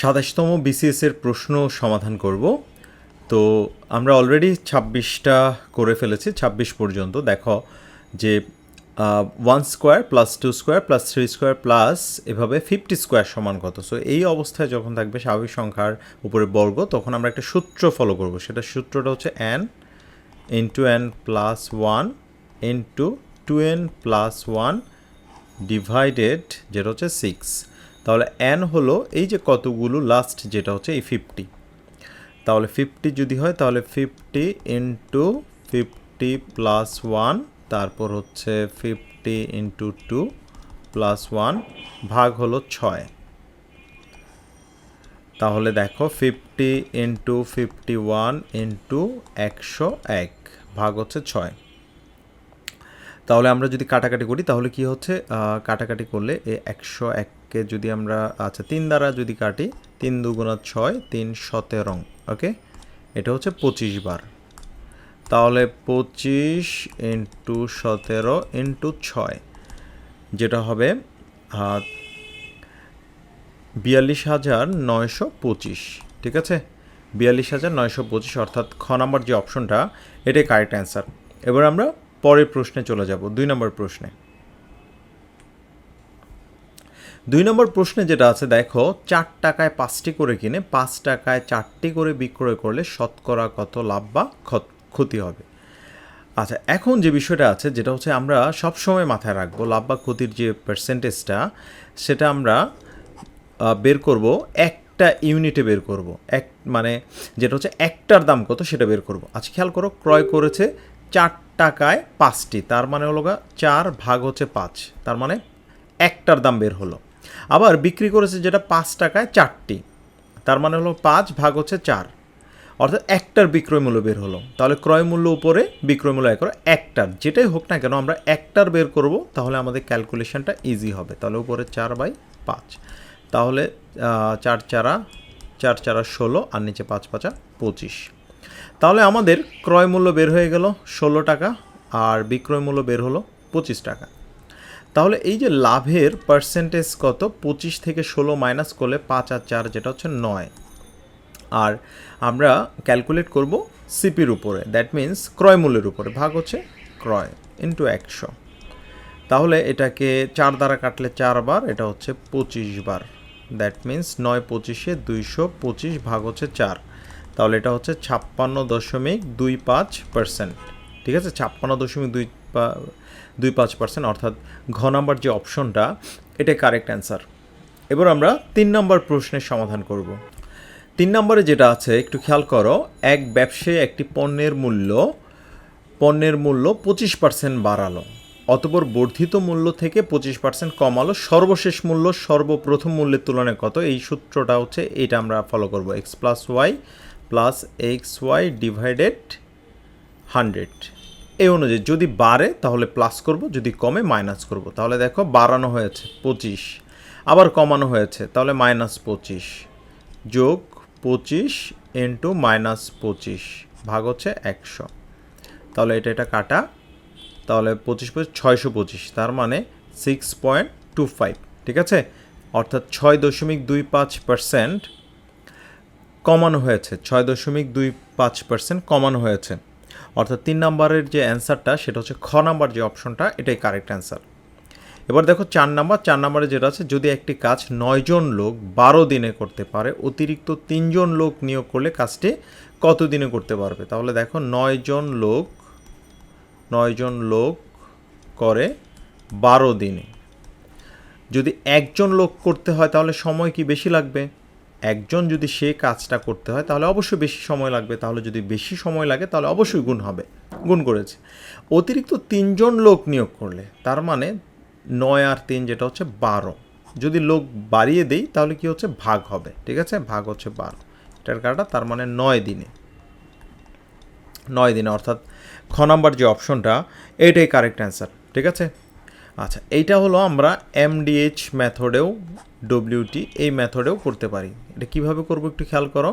সাতাশতম BCS এর প্রশ্ন সমাধান করব। তো আমরা অলরেডি ছাব্বিশটা করে ফেলেছি, ছাব্বিশ পর্যন্ত। দেখো যে one square plus two square plus three square plus এভাবে ফিফটি স্কোয়ার সমান কত? সো এই অবস্থায় যখন থাকবে স্বাভাবিক সংখ্যার উপরে বর্গ, তখন আমরা একটা সূত্র ফলো করব। সেটা সূত্রটা হচ্ছে N into N plus one into two N plus one divided যেটা হচ্ছে সিক্স তাহলে অ্যান হলো এই যে কতগুলো লাস্ট যেটা হচ্ছে এই ফিফটি তাহলে ফিফটি যদি হয়, তাহলে fifty into fifty plus one তারপর হচ্ছে fifty into two plus one ভাগ হলো ছয়। তাহলে দেখো fifty into fifty one into একশো এক ভাগ হচ্ছে ছয়। তাহলে আমরা যদি কাটাকাটি করি, তাহলে কি হচ্ছে? কাটাকাটি করলে এই একশো এককে যদি আমরা আচ্ছা তিন দ্বারা যদি কাটি, তিন দুগুণা ছয়, তিন সতেরো, ওকে? এটা হচ্ছে পঁচিশ বার। তাহলে পঁচিশ ইন্টু সতেরো ইন্টু ছয়, যেটা হবে বিয়াল্লিশ হাজার নয়শো পঁচিশ, ঠিক আছে? বিয়াল্লিশ হাজার নয়শো পঁচিশ, অর্থাৎ খ নাম্বার যে অপশনটা, এটাই কারেক্ট অ্যান্সার এবার আমরা পরের প্রশ্নে চলে যাব, দুই নম্বর প্রশ্নে। দুই নম্বর প্রশ্নে যেটা আছে, দেখো, চার টাকায় পাঁচটি করে কিনে পাঁচ টাকায় চারটি করে বিক্রয় করলে শতকরা কত লাভ বা ক্ষত- হবে? আচ্ছা এখন যে বিষয়টা আছে, যেটা হচ্ছে আমরা সব সময় মাথায় রাখব, লাভ বা ক্ষতির যে পার্সেন্টেজটা সেটা আমরা বের করব, একটা ইউনিটে বের করব। এক মানে যেটা হচ্ছে একটার দাম কত, সেটা বের করব। আচ্ছা খেয়াল করো, ক্রয় করেছে চার টাকায় পাঁচটি, তার মানে হলো চার ভাগ হচ্ছে পাঁচ, তার মানে একটার দাম বের হলো। আবার বিক্রি করেছে যেটা পাঁচ টাকায় চারটি। তার মানে হলো পাঁচ ভাগ হচ্ছে চার। অর্থাৎ একটার বিক্রয় মূল্য বের হলো। তাহলে ক্রয় মূল্য উপরে, বিক্রয় মূল্য এক একটার। যেটাই হোক না কেন আমরা একটার বের করব, তাহলে আমাদের ক্যালকুলেশনটা ইজি হবে। তাহলে উপরে চার বাই পাঁচ। তাহলে চার চারা চার চারা ষোলো আর নিচে পাঁচ পাঁচা পঁচিশ। তাহলে আমাদের ক্রয় মূল্য বের হয়ে গেল ষোলো টাকা আর বিক্রয় মূল্য বের হলো পঁচিশ টাকা। তাহলে এই যে লাভের পার্সেন্টেজ কত? পঁচিশ থেকে ষোলো মাইনাস করলে পাঁচ আর চার, যেটা হচ্ছে নয়। আর আমরা ক্যালকুলেট করব সিপির উপরে দ্যাট মিন্স ক্রয় মূল্যের উপরে, ভাগ হচ্ছে ক্রয় ইন্টু একশো। তাহলে এটাকে চার দ্বারা কাটলে চারবার এটা হচ্ছে পঁচিশ বার। দ্যাট মিন্স নয় পঁচিশে দুইশো পঁচিশ ভাগ হচ্ছে চার। তাহলে এটা হচ্ছে ছাপ্পান্ন দশমিক দুই পাঁচ পার্সেন্ট ঠিক আছে? ছাপ্পান্ন দশমিক দুই দুই পাঁচ পার্সেন্ট অর্থাৎ ঘ নাম্বার যে অপশনটা, এটা কারেক্ট অ্যান্সার এবার আমরা তিন নম্বর প্রশ্নের সমাধান করব। তিন নম্বরে যেটা আছে, একটু খেয়াল করো, এক ব্যবসায়ী একটি পণ্যের মূল্য পণ্যের মূল্য পঁচিশ পার্সেন্ট বাড়ালো, অতপর বর্ধিত মূল্য থেকে পঁচিশ পার্সেন্ট কমালো, সর্বশেষ মূল্য সর্বপ্রথম মূল্যের তুলনায় কত? এই সূত্রটা হচ্ছে, এটা আমরা ফলো করব x plus y plus x y divided hundred এই অনুযায়ী যদি বাড়ে, তাহলে প্লাস করব, যদি কমে মাইনাস করব। তাহলে দেখো বাড়ানো হয়েছে পঁচিশ, আবার কমানো হয়েছে, তাহলে মাইনাস পঁচিশ যোগ পঁচিশ ইন্টু মাইনাস পঁচিশ, ভাগ হচ্ছে একশো। তাহলে এটা এটা কাটা, তাহলে পঁচিশ পঁচিশ, ছয়শো পঁচিশ, তার মানে সিক্স পয়েন্ট টু ফাইভ ঠিক আছে? অর্থাৎ ছয় দশমিক দুই পাঁচ পার্সেন্ট কমানো হয়েছে, ছয় দশমিক দুই পাঁচ পার্সেন্ট কমানো হয়েছে। অর্থাৎ তিন নম্বরের যে অ্যান্সারটা, সেটা হচ্ছে খ নাম্বার যে অপশনটা, এটাই কারেক্ট অ্যান্সার। এবার দেখো চার নাম্বার, চার নাম্বারে যেটা আছে, যদি একটি কাজ নয়জন লোক বারো দিনে করতে পারে, অতিরিক্ত তিনজন লোক নিয়োগ করলে কাজটি কত দিনে করতে পারবে? তাহলে দেখো নয়জন লোক নয়জন লোক করে বারো দিনে। যদি একজন লোক করতে হয়, তাহলে সময় কি বেশি লাগবে? একজন যদি সে কাজটা করতে হয়, তাহলে অবশ্যই বেশি সময় লাগবে। তাহলে যদি বেশি সময় লাগে, তাহলে অবশ্যই গুণ হবে। গুণ করেছে। অতিরিক্ত তিনজন লোক নিয়োগ করলে, তার মানে নয় আর তিন যেটা হচ্ছে বারো। যদি লোক বাড়িয়ে দেই, তাহলে কি হচ্ছে? ভাগ হবে। ঠিক আছে? ভাগ হচ্ছে বারো। এটার কারণটা তার মানে নয় দিনে। নয় দিনে, অর্থাৎ খ নাম্বার যে অপশনটা এইটাই কারেক্ট অ্যান্সার ঠিক আছে? আচ্ছা এইটা হলো আমরা এমডিএইচ মেথডেও ডব্লিউটি এই মেথডেও করতে পারি। এটা কীভাবে করব একটু খেয়াল করো।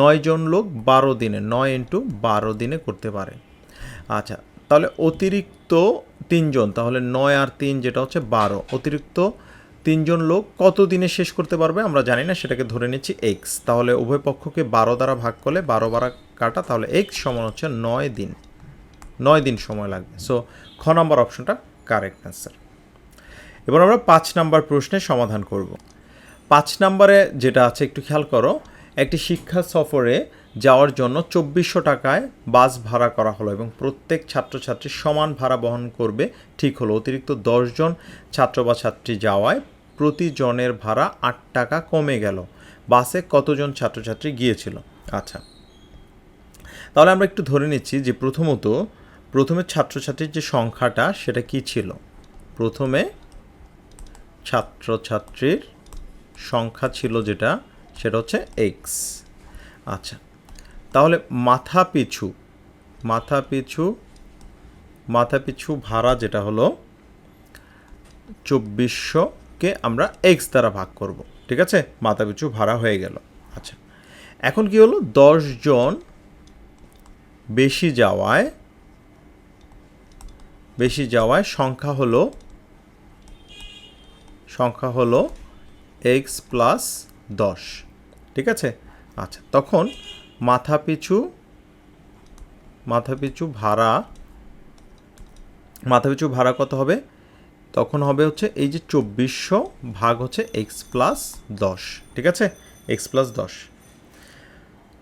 নয় জন লোক বারো দিনে, নয় ইন্টু বারো দিনে করতে পারে। আচ্ছা তাহলে অতিরিক্ত তিনজন তাহলে নয় আর তিন যেটা হচ্ছে বারো। অতিরিক্ত তিনজন লোক কত দিনে শেষ করতে পারবে আমরা জানি না, সেটাকে ধরে নিচ্ছি এক্স তাহলে উভয় পক্ষকে বারো দ্বারা ভাগ করলে বারো বারা কাটা, তাহলে এক্স সমান হচ্ছে নয় দিন। নয় দিন সময় লাগবে। সো খ নাম্বার অপশনটা কারেক্ট অ্যান্সার এবার আমরা পাঁচ নাম্বার প্রশ্নের সমাধান করব। পাঁচ নাম্বারে যেটা আছে, একটু খেয়াল করো, একটি শিক্ষা সফরে যাওয়ার জন্য চব্বিশশো টাকায় বাস ভাড়া করা হলো এবং প্রত্যেক ছাত্রছাত্রী সমান ভাড়া বহন করবে। ঠিক হলো, অতিরিক্ত দশজন ছাত্র বা ছাত্রী যাওয়ায় প্রতিজনের ভাড়া আট টাকা কমে গেল। বাসে কতজন ছাত্রছাত্রী গিয়েছিল? আচ্ছা তাহলে আমরা একটু ধরে নিচ্ছি যে প্রথমত, প্রথমে ছাত্রছাত্রীর যে সংখ্যাটা, সেটা কি ছিল? প্রথমে ছাত্রছাত্রীর সংখ্যা ছিল যেটা, সেটা হচ্ছে এক্স আচ্ছা তাহলে মাথা পিছু মাথা পিছু মাথা পিছু ভাড়া যেটা হলো চব্বিশশোকে আমরা এক্স দ্বারা ভাগ করব, ঠিক আছে? মাথা পিছু ভাড়া হয়ে গেল। আচ্ছা এখন কি হলো? জন বেশি যাওয়ায় বেশি যাওয়ায় সংখ্যা হলো সংখ্যা হলো এক্স প্লাস দশ। ঠিক আছে? আচ্ছা তখন মাথা পিছু মাথা পিছু ভাড়া, মাথা পিছু ভাড়া কত হবে? তখন হবে হচ্ছে এই যে চব্বিশশো ভাগ হচ্ছে এক্স প্লাস দশ। ঠিক আছে? এক্স প্লাস দশ।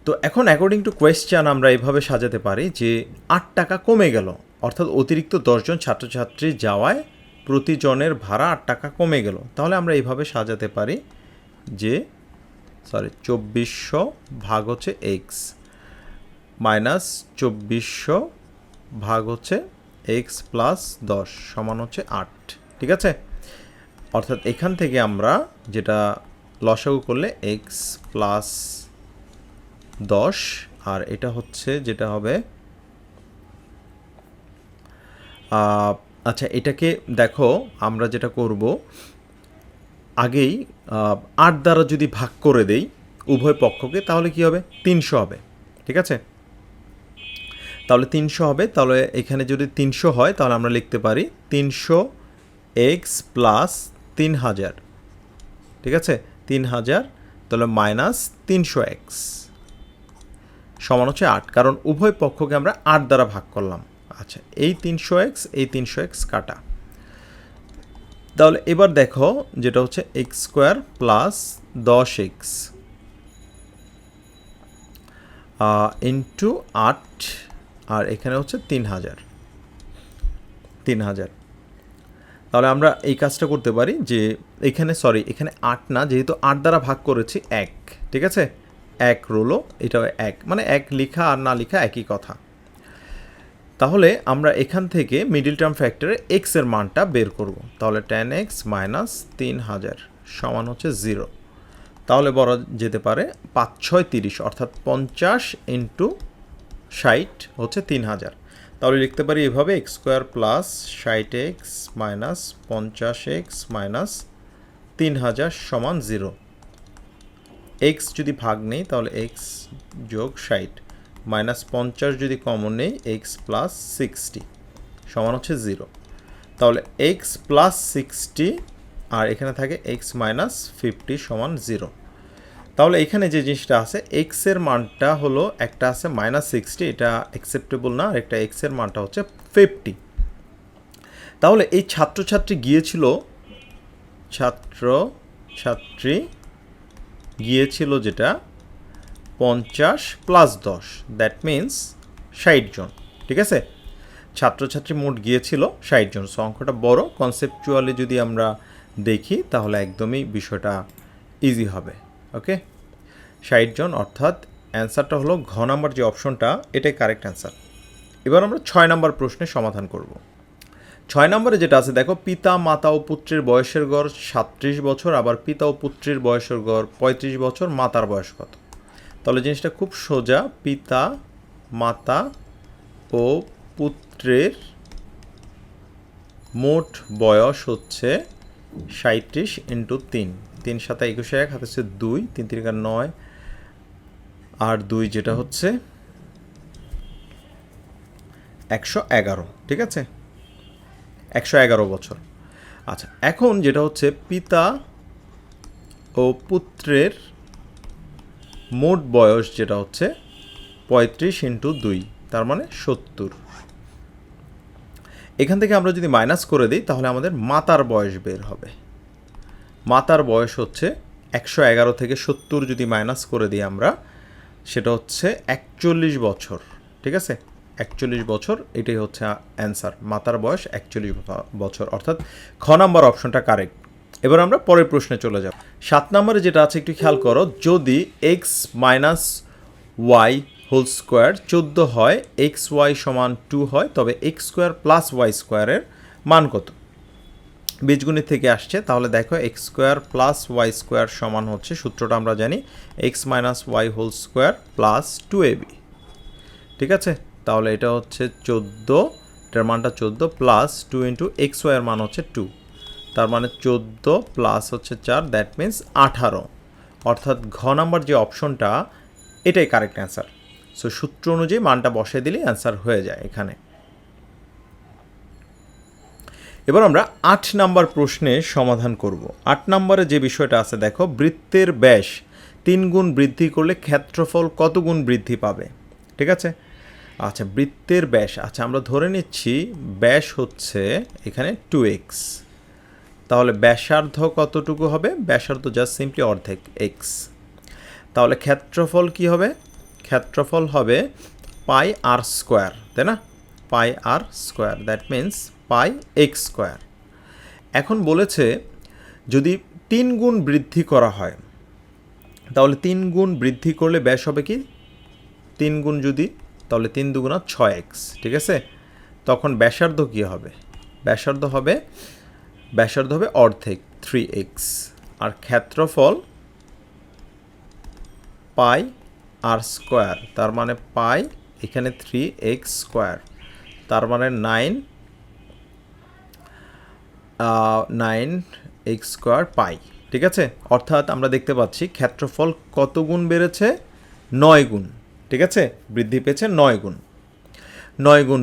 তো এখন অ্যাকর্ডিং টু কোয়েশ্চান আমরা এভাবে সাজাতে পারি যে আট টাকা কমে গেল। অর্থাৎ অতিরিক্ত দশজন ছাত্রছাত্রী যাওয়ায় প্রতিজনের ভাড়া আট টাকা কমে গেল। তাহলে আমরা এইভাবে সাজাতে পারি যে সরি চব্বিশশো ভাগ হচ্ছে এক্স মাইনাস চব্বিশশো ভাগ হচ্ছে এক্স প্লাস দশ সমান হচ্ছে আট। ঠিক আছে? অর্থাৎ এখান থেকে আমরা যেটা লসাগু করলে এক্স প্লাস দশ, আর এটা হচ্ছে যেটা হবে আচ্ছা এটাকে দেখো, আমরা যেটা করব, আগেই আট দ্বারা যদি ভাগ করে দেই উভয় পক্ষকে, তাহলে কি হবে? তিনশো হবে, ঠিক আছে? তাহলে তিনশো হবে, তাহলে এখানে যদি তিনশো হয়, তাহলে আমরা লিখতে পারি তিনশো এক্স প্লাস তিন হাজার ঠিক আছে? তিন হাজার তাহলে মাইনাস তিনশো এক্স সমান হচ্ছে আট, কারণ উভয় পক্ষকে আমরা আট দ্বারা ভাগ করলাম। আচ্ছা এই তিনশো এক্স, এই তিনশো এক্স কাটা। তাহলে এবার দেখো যেটা হচ্ছে এক্স স্কোয়ার প্লাস দশ এক্স ইন্টু আট, আর এখানে হচ্ছে তিন হাজার তিন হাজার। তাহলে আমরা এই কাজটা করতে পারি যে এখানে, সরি, এখানে আট না, যেহেতু আট দ্বারা ভাগ করেছি, এক, ঠিক আছে? এক রোলো এটা এক মানে এক লেখা আর না লেখা একই কথা। তাহলে আমরা এখান থেকে মিডিল টার্ম ফ্যাক্টরে এক্সের মানটা বের করব। তাহলে টেন এক্স মাইনাস তিন হাজার সমান হচ্ছে জিরো তাহলে বলা যেতে পারে পাঁচ ছয় তিরিশ, অর্থাৎ পঞ্চাশ ইন্টু ষাট হচ্ছে তিন হাজার। তাহলে লিখতে পারি এভাবে এক্স স্কোয়ার প্লাস ষাট এক্স মাইনাস পঞ্চাশ এক্স মাইনাস তিন হাজার সমান জিরো এক্স যদি ভাগ নেই, তাহলে এক্স যোগ ষাট। মাইনাস পঞ্চাশ যদি কমন নেই এক্স প্লাস সিক্সটি সমান হচ্ছে জিরো তাহলে এক্স প্লাস সিক্সটি আর এখানে থাকে এক্স মাইনাস ফিফটি সমান জিরো তাহলে এখানে যে জিনিসটা আছে এক্সের মানটা হলো, একটা আছে মাইনাস সিক্সটি এটা অ্যাকসেপ্টেবল না, আর একটা এক্সের মানটা হচ্ছে ফিফটি তাহলে এই ছাত্রছাত্রী গিয়েছিল, ছাত্র, ছাত্রী গিয়েছিল যেটা পঞ্চাশ প্লাস দশ। দ্যাট মিন্স ষাট জন। ঠিক আছে? ছাত্রছাত্রী মোট গিয়েছিল ষাট জন। সো অঙ্কটা বড়। কনসেপচুয়ালি যদি আমরা দেখি, তাহলে একদমই বিষয়টা ইজি হবে। ওকে ষাট জন, অর্থাৎ অ্যান্সারটা হলো ঘ নাম্বার যে অপশনটা এটাই কারেক্ট অ্যান্সার এবার আমরা ছয় নম্বর প্রশ্নের সমাধান করব। ছয় নম্বরে যেটা আছে, দেখো, পিতা, মাতা ও পুত্রের বয়সের গড় সাতত্রিশ বছর, আবার পিতা ও পুত্রের বয়সের গড় পঁয়ত্রিশ বছর, মাতার বয়স কত? তাহলে জিনিসটা খুব সোজা। পিতা, মাতা ও পুত্রের মোট বয়স হচ্ছে সাঁত্রিশ ইন্টু তিন। তিন সাতা একুশে এক, হাতে হচ্ছে দুই, তিন তিরিকা নয়, আর দুই যেটা হচ্ছে একশো এগারো, ঠিক আছে? একশো এগারো বছর। আচ্ছা এখন যেটা হচ্ছে পিতা ও পুত্রের মোট বয়স যেটা হচ্ছে পঁয়ত্রিশ ইন্টু দুই, তার মানে সত্তর। এখান থেকে আমরা যদি মাইনাস করে দিই, তাহলে আমাদের মাতার বয়স বের হবে। মাতার বয়স হচ্ছে একশো এগারো থেকে সত্তর যদি মাইনাস করে দিই আমরা, সেটা হচ্ছে একচল্লিশ বছর, ঠিক আছে? একচল্লিশ বছর, এটাই হচ্ছে অ্যান্সার মাতার বয়স একচল্লিশ বছর, অর্থাৎ খ নাম্বার অপশনটা কারেক্ট এবার আমরা পরের প্রশ্নে চলে যাব। সাত নম্বরে যেটা আছে, একটু খেয়াল করো, যদি x minus y whole square চোদ্দ হয় এক্স ওয়াই সমান টু হয়, তবে এক্স স্কোয়ার প্লাস ওয়াই স্কোয়ারের মান কত? বীজগণিত থেকে আসছে, তাহলে দেখো x square plus y square সমান হচ্ছে, সূত্রটা আমরা জানি x minus y whole square plus two a b ঠিক আছে? তাহলে এটা হচ্ছে চোদ্দ, এটার মানটা চোদ্দ প্লাস টু ইন্টু এক্স ওয়াইয়ের মান হচ্ছে টু তার মানে চোদ্দ প্লাস হচ্ছে চার দ্যাট মিন্স আঠারো। অর্থাৎ ঘ নাম্বার যে অপশনটা এটাই কারেক্ট অ্যান্সার সো সূত্র অনুযায়ী মানটা বসিয়ে দিলেই অ্যান্সার হয়ে যায় এখানে। এবার আমরা আট নাম্বার প্রশ্নের সমাধান করব। আট নম্বরে যে বিষয়টা আছে, দেখো, বৃত্তের ব্যাস তিন গুণ বৃদ্ধি করলে ক্ষেত্রফল কত গুণ বৃদ্ধি পাবে? ঠিক আছে? আচ্ছা বৃত্তের ব্যাস আচ্ছা আমরা ধরে নিচ্ছি ব্যাস হচ্ছে এখানে টু এক্স তাহলে ব্যাসার্ধ কতটুকু হবে? ব্যাসার্ধ জাস্ট সিম্পলি অর্ধেক এক্স তাহলে ক্ষেত্রফল কি হবে? ক্ষেত্রফল হবে পাই আর স্কোয়ার তাই না? Pi r square that means pi x square এখন বলেছে যদি তিন গুণ বৃদ্ধি করা হয়, তাহলে তিন গুণ বৃদ্ধি করলে ব্যাস হবে কি? তিন গুণ যদি, তাহলে তিন দুগুণা ছয় এক্স ঠিক আছে? তখন ব্যাসার্ধ কী হবে? ব্যাসার্ধ হবে ব্যাসার্ধ হবে অর্ধেক থ্রি এক্স আর ক্ষেত্রফল পাই আর স্কোয়ার তার মানে পাই এখানে থ্রি এক্স স্কোয়ার তার মানে nine nine x square pi, ঠিক আছে? অর্থাৎ আমরা দেখতে পাচ্ছি ক্ষেত্রফল কত গুণ বেড়েছে? নয় গুণ, ঠিক আছে? বৃদ্ধি পেয়েছে নয় গুণ। নয় গুণ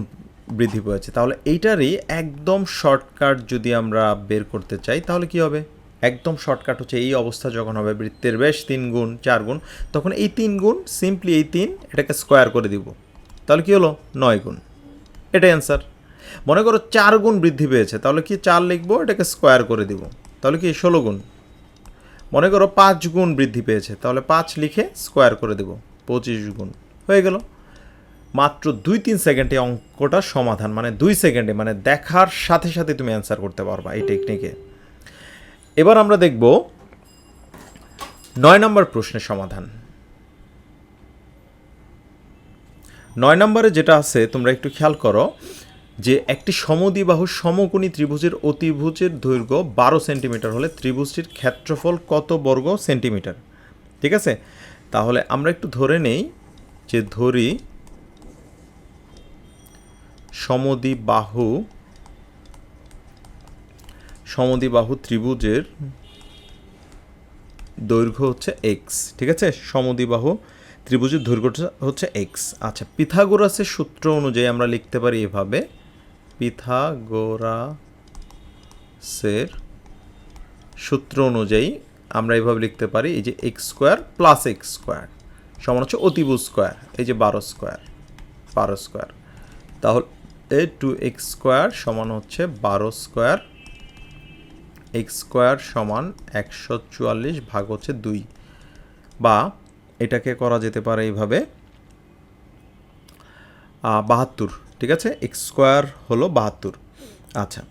বৃদ্ধি পেয়েছে। তাহলে এইটারই একদম শর্টকাট যদি আমরা বের করতে চাই, তাহলে কি হবে? একদম শর্টকাট হচ্ছে এই অবস্থা যখন হবে বৃত্তের বেশ তিন গুণ, চার গুণ, তখন এই তিন গুণ সিম্পলি এই তিন এটাকে স্কোয়ার করে দিব। তাহলে কি হলো? নয় গুণ। এটাই অ্যান্সার মনে করো চার গুণ বৃদ্ধি পেয়েছে, তাহলে কি চার লিখব? এটাকে স্কোয়ার করে দিব। তাহলে কি? ষোলো গুণ। মনে করো পাঁচ গুণ বৃদ্ধি পেয়েছে, তাহলে পাঁচ লিখে স্কোয়ার করে দেব। পঁচিশ গুণ। হয়ে গেল। মাত্র দুই তিন সেকেন্ডে অঙ্কটা সমাধান মানে দুই সেকেন্ডে মানে দেখার সাথে সাথে তুমি অ্যান্সার করতে পারবা এই টেকনিকে এবার আমরা দেখব নয় নম্বর প্রশ্নের সমাধান। নয় নম্বরে যেটা আছে, তোমরা একটু খেয়াল করো যে একটি সমদ্বিবাহু সমকোণী ত্রিভুজের অতিভুজের দৈর্ঘ্য বারো সেন্টিমিটার হলে ত্রিভুজটির ক্ষেত্রফল কত বর্গ সেন্টিমিটার? ঠিক আছে? তাহলে আমরা একটু ধরে নেই যে ধরি সমদ্বিবাহু সমদ্বিবাহু ত্রিভুজের দৈর্ঘ্য হচ্ছে এক্স ঠিক আছে? সমদ্বিবাহু ত্রিভুজের দৈর্ঘ্যটা হচ্ছে এক্স আচ্ছা পিথাগোরাসের সূত্র অনুযায়ী আমরা লিখতে পারি এভাবে, পিথাগোরাসের সূত্র অনুযায়ী আমরা এভাবে লিখতে পারি, এই যে x square plus x square সমান হচ্ছে অতিভুজ স্কোয়ার এই যে বারো স্কোয়ার বারো স্কোয়ার তাহলে এ টু এক্স স্কোয়ার সমান হচ্ছে বারো স্কোয়ার এক্স স্কোয়ার সমান একশো চুয়াল্লিশ ভাগ হচ্ছে দুই বা এটাকে করা যেতে পারে এইভাবে বাহাত্তর ঠিক আছে এক্স স্কোয়ার হলো বাহাত্তর আচ্ছা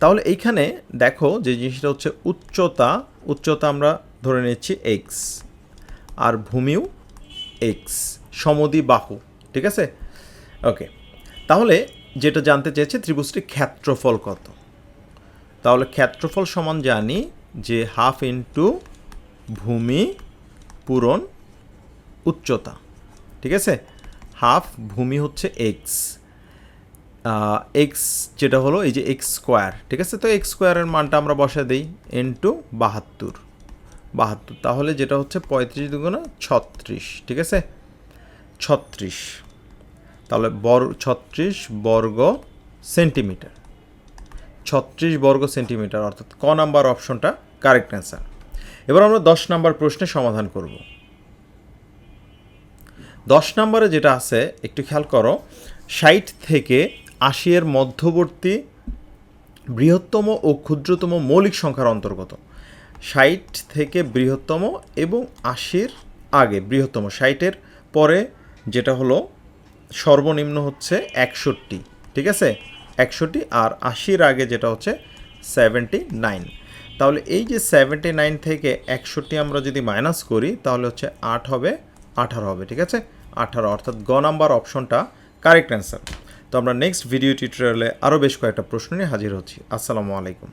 তাহলে এইখানে দেখো যে জিনিসটা হচ্ছে উচ্চতা উচ্চতা আমরা ধরে নিচ্ছি এক্স আর ভূমিও এক্স সমদি বাহু ঠিক আছে ওকে তাহলে যেটা জানতে চেয়েছে ত্রিভুজটির ক্ষেত্রফল কত? তাহলে ক্ষেত্রফল সমান জানি যে হাফ ইন্টু ভূমি পূরণ উচ্চতা, ঠিক আছে? হাফ ভূমি হচ্ছে এক্স এক্স যেটা হলো এই যে এক্স স্কোয়ার ঠিক আছে? তো এক্স স্কোয়ারের মানটা আমরা বসে দিই ইন্টু বাহাত্তর বাহাত্তর। তাহলে যেটা হচ্ছে পঁয়ত্রিশ দুগুণা ছত্রিশ, ঠিক আছে? ছত্রিশ। তাহলে বর ছত্রিশ বর্গ সেন্টিমিটার। ছত্রিশ বর্গ সেন্টিমিটার, অর্থাৎ ক নাম্বার অপশনটা কারেক্ট অ্যান্সার। এবার আমরা দশ নাম্বার প্রশ্নের সমাধান করব। দশ নম্বরে যেটা আছে, একটু খেয়াল করো, ষাট থেকে আশি এর মধ্যবর্তী বৃহত্তম ও ক্ষুদ্রতম মৌলিক সংখ্যার অন্তর্গত। ষাট থেকে বৃহত্তম এবং আশির আগে, বৃহত্তম, ষাটের পরে যেটা হলো সর্বনিম্ন হচ্ছে একষট্টি, ঠিক আছে? একষট্টি আর আশির আগে যেটা হচ্ছে সেভেন্টি নাইন। তাহলে এই যে সেভেন্টি নাইন থেকে একষট্টি আমরা যদি মাইনাস করি, তাহলে হচ্ছে আট হবে, আঠারো হবে, ঠিক আছে? আঠারো, অর্থাৎ গ নাম্বার অপশনটা কারেক্ট অ্যান্সার তো আমরা নেক্সট ভিডিও টিউটোরিয়ালে আরও বেশ কয়েকটা প্রশ্ন নিয়ে হাজির হচ্ছি। আসসালামু আলাইকুম।